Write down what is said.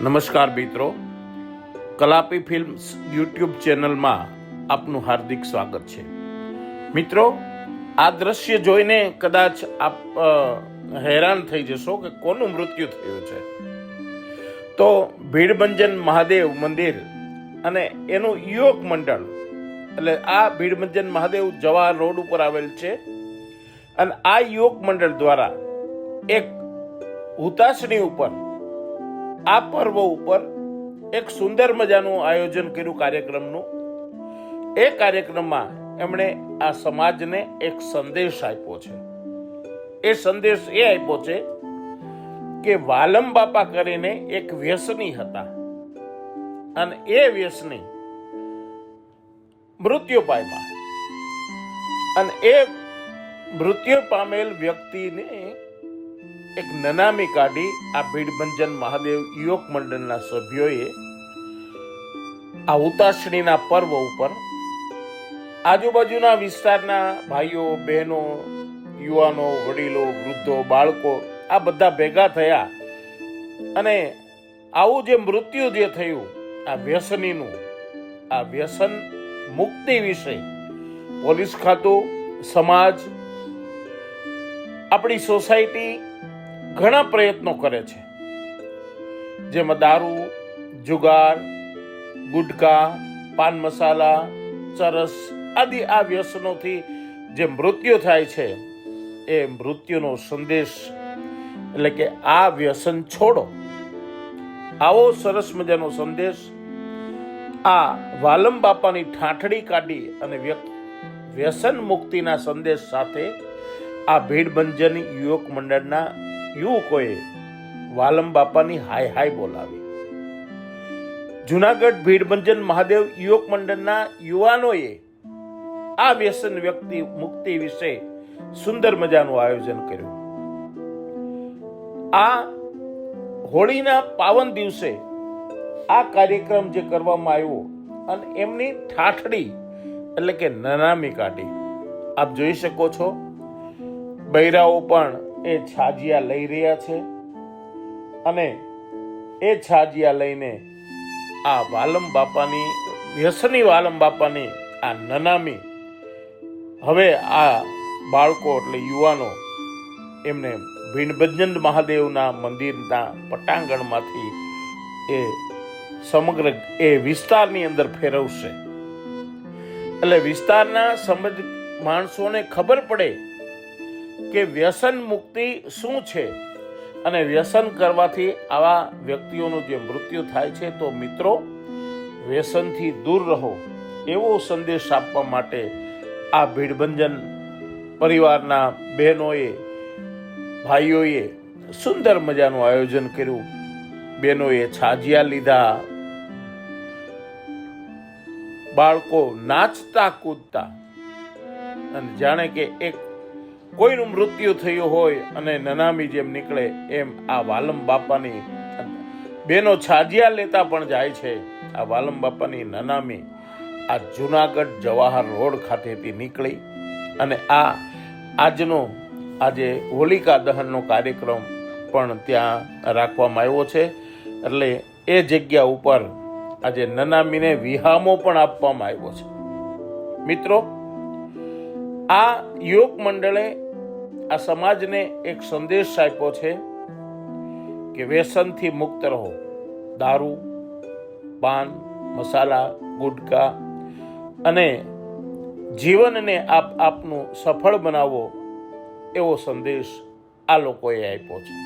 નમસ્કાર મિત્રો. Kalapi films YouTube ચેનલમાં આપનું હાર્દિક સ્વાગત છે. મિત્રો, આ દ્રશ્ય જોઈને કદાચ આપ હેરાન થઈ જશો કે કોનું મૃત્યુ થયું છે. તો ભીડભંજન મહાદેવ મંદિર અને એનું યુવક મંડળ, એટલે આ ભીડભંજન મહાદેવ જવાહર રોડ ઉપર આવેલ છે. અને આ યુવક મંડળ દ્વારા એક હુતાશની ઉપર આ પર્વ ઉપર એક સુંદર મજાનું આયોજન કર્યું કાર્યક્રમનું. એ કાર્યક્રમમાં એમણે આ સમાજને એક સંદેશ આપ્યો છે. એ સંદેશ એ આપ્યો છે કે વાલમ બાપા કરીને એક વ્યસની હતા. અને એ વ્યસની મૃત્યુ પામ્યા અને એ મૃત્યુ પામેલ વ્યક્તિને એક નનામી કાઢી આ ભીડભંજન મહાદેવ યુવક મંડળના સભ્યોએ આ ઉતાસણીના પર્વ ઉપર આજુબાજુના વિસ્તારના ભાઈઓ, બહેનો, યુવાનો, વડીલો, વૃદ્ધો, બાળકો આ બધા ભેગા થયા અને આવું જે મૃત્યુ જે થયું, આ વ્યસનીનું, આ વ્યસન મુક્તિ વિશે પોલીસ ખાતું, સમાજ, આપણી સોસાયટી ઘણા પ્રયત્નો કરે છે. જેમાં દારૂ, જુગાર, ગુટકા, પાન મસાલા, ચરસ આદિ આ વ્યસનોથી જે મૃત્યુ થાય છે, એ મૃત્યુનો સંદેશ. એટલે કે આ વ્યસન છોડો. આવો સરસ મજાનો સંદેશ. આ વાલમ બાપાની ઠાઠડી કાઢી અને વ્યસન મુક્તિના સંદેશ સાથે આ ભીડભંજન યુવક મંડળના યુવકોએ વાલમ બાપાની હાય હાય બોલાવી. જુનાગઢ ભીડભંજન મહાદેવ યુવક મંડળના યુવાનોએ આ વ્યસન વ્યક્તિ મુક્તિ વિશે સુંદર મજાનું આયોજન કર્યું. આ હોળીના પાવન દિવસે આ કાર્યક્રમ જે કરવામાં આવ્યો અને એમની ઠાઠડી એટલે કે નનામી કાઢી. આપ જોઈ શકો છો. બૈરાઓ પણ એ છાજિયા લઈ રહ્યા છે અને એ છાજિયા લઈને આ વાલમ બાપાની, વ્યસની વાલમ બાપાની, આ નનામી, હવે આ બાળકો એટલે યુવાનો, એમને ભીણભજન મહાદેવના મંદિરના પટાંગણમાંથી એ સમગ્ર એ વિસ્તારની અંદર ફેરવશે. એટલે વિસ્તારના સમજ માણસોને ખબર પડે કે વ્યસન મુક્તિ શું છે? અને વ્યસન કરવાથી આવા વ્યક્તિઓનું જે મૃત્યુ થાય છે, તો મિત્રો, વ્યસનથી દૂર રહો. એવો સંદેશ આપવા માટે આ ભીડભંજન પરિવારના બહેનોએ, ભાઈઓએ સુંદર મજાનું આયોજન કર્યું. બહેનોએ છાજિયા લીધા. બાળકો નાચતા કૂદતા. અને જાણે કે એક કોઈનું મૃત્યુ થયું હોય અને નનામી જેમ નીકળે એમ આ વાલમ બાપાની બેનો છાજિયા લેતા પણ જાય છે. આ વાલમ બાપાની નનામી આ જુનાગઢ જવાહર રોડ ખાતેથી નીકળી અને આ આજનો આજે હોલિકા દહનનો કાર્યક્રમ પણ ત્યાં રાખવામાં આવ્યો છે. એટલે એ જગ્યા ઉપર આજે નનામીને વિહામો પણ આપવામાં આવ્યો છે. મિત્રો, આ યુવક મંડળે આ સમાજને એક સંદેશ આપ્યો છે કે વ્યસનથી મુક્ત રહો. દારૂ, પાન, મસાલા, ગુટકા અને જીવનને આપ આપનું સફળ બનાવો એવો સંદેશ આ લોકોએ આપ્યો છે.